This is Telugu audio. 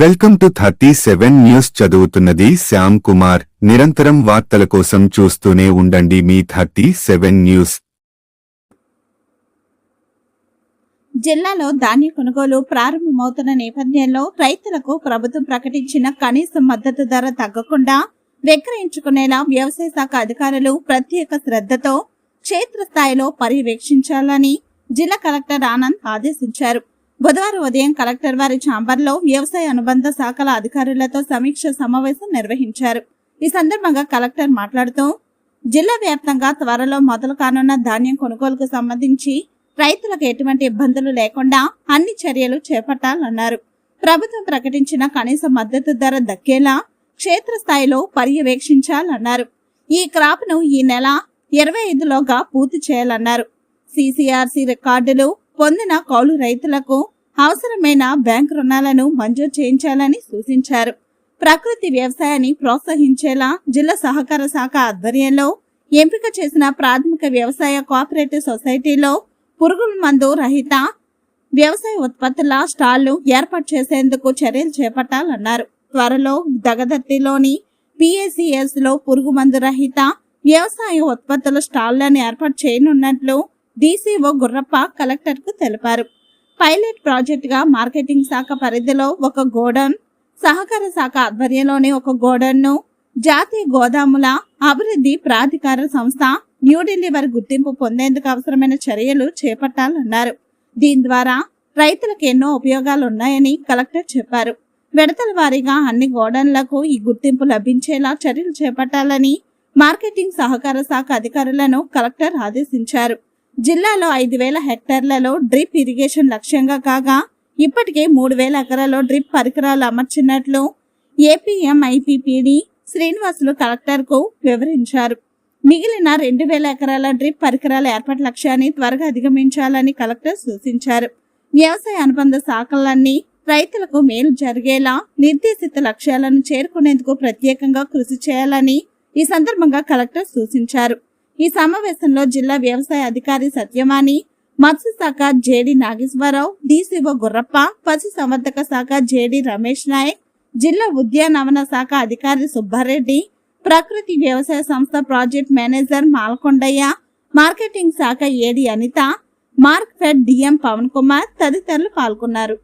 Welcome to thirty seven news చదువుతున్నది శ్యామ్ కుమార్. నిరంతరం వార్తల కోసం చూస్తూనే ఉండండి మీ థర్టీ సెవెన్ న్యూస్. జిల్లాలో ధాన్య కొనుగోలు ప్రారంభమవుతున్న నేపథ్యంలో రైతులకు ప్రభుత్వం ప్రకటించిన కనీస మద్దతు ధర తగ్గకుండా విక్రయించుకునేలా వ్యవసాయ శాఖ అధికారులు ప్రత్యేక శ్రద్ధతో క్షేత్రస్థాయిలో పర్యవేక్షించాలని జిల్లా కలెక్టర్ ఆనంద్ ఆదేశించారు. బుధవారం ఉదయం కలెక్టర్ వారి ఛాంబర్లో వ్యవసాయ అనుబంధ శాఖల అధికారులతో సమీక్ష సమావేశం నిర్వహించారు. ఈ సందర్భంగా కలెక్టర్ మాట్లాడుతూ జిల్లా వ్యాప్తంగా త్వరలో మొదలు కానున్న ధాన్యం కొనుగోలుకు సంబంధించి రైతులకు ఎటువంటి ఇబ్బందులు లేకుండా అన్ని చర్యలు చేపట్టాలన్నారు. ప్రభుత్వం ప్రకటించిన కనీస మద్దతు ధర దక్కేలా క్షేత్రస్థాయిలో పర్యవేక్షించాలన్నారు. ఈ క్రాప్ను ఈ నెల ఇరవై ఐదులోగా పూర్తి చేయాలన్నారు. సిసిఆర్సి రికార్డులు పొందిన కౌలు రైతులకు అవసరమైన బ్యాంకు రుణాలను మంజూరు చేయించాలని సూచించారు. ప్రకృతి వ్యవసాయాన్ని ప్రోత్సహించేలా జిల్లా సహకార శాఖ ఆధ్వర్యంలో ఎంపిక చేసిన ప్రాథమిక వ్యవసాయ కోఆపరేటివ్ సొసైటీలో పురుగుల మందు రహిత వ్యవసాయ ఉత్పత్తుల స్టాళ్ళు ఏర్పాటు చేసేందుకు చర్యలు చేపట్టాలన్నారు. త్వరలో దగదర్తిలోని పిఎసిఎస్లో పురుగు మందు రహిత వ్యవసాయ ఉత్పత్తుల స్టాళ్ళను ఏర్పాటు చేయనున్నట్లు డీసీఓ గుర్రప్ప కలెక్టర్కు తెలిపారు. పైలట్ ప్రాజెక్టుగా మార్కెటింగ్ శాఖ పరిధిలో ఒక గోడౌన్ సహకార శాఖ ఆధ్వర్యంలోని ఒక గోడౌన్ను జాతీయ గోదాముల అభివృద్ధి ప్రాధికార సంస్థ న్యూఢిల్లీ వారి గుర్తింపు పొందేందుకు అవసరమైన చర్యలు చేపట్టాలన్నారు. దీని ద్వారా రైతులకు ఎన్నో ఉపయోగాలు ఉన్నాయని కలెక్టర్ చెప్పారు. విడతల వారీగా అన్ని గోడౌన్లకు ఈ గుర్తింపు లభించేలా చర్యలు చేపట్టాలని మార్కెటింగ్ సహకార శాఖ అధికారులను కలెక్టర్ ఆదేశించారు. జిల్లాలో ఐదు వేల హెక్టార్లలో డ్రిప్ ఇరిగేషన్ లక్ష్యంగా కాగా ఇప్పటికే మూడు వేల ఎకరాల్లో డ్రిప్ పరికరాలు అమర్చినట్లు ఏపీఎంఐపిపిడి శ్రీనివాసులు కలెక్టర్కు వివరించారు. మిగిలిన రెండు వేల ఎకరాల డ్రిప్ పరికరాల ఏర్పాటు లక్ష్యాన్ని త్వరగా అధిగమించాలని కలెక్టర్ సూచించారు. వ్యవసాయ అనుబంధ శాఖలన్నీ రైతులకు మేలు జరిగేలా నిర్దేశిత లక్ష్యాలను చేరుకునేందుకు ప్రత్యేకంగా కృషి చేయాలని ఈ సందర్భంగా కలెక్టర్ సూచించారు. ఈ సమావేశంలో జిల్లా వ్యవసాయ అధికారి సత్యవాణి మత్స్యశాఖ జేడి నాగేశ్వరరావు డిసిఓ గుర్రప్ప పశు సంవర్ధక శాఖ జేడి రమేష్ నాయక్ జిల్లా ఉద్యానవన శాఖ అధికారి సుబ్బారెడ్డి ప్రకృతి వ్యవసాయ సంస్థ ప్రాజెక్ట్ మేనేజర్ మాల్కొండయ్య మార్కెటింగ్ శాఖ AD Anitha Markfed DM Pavan Kumar తదితరులు పాల్గొన్నారు.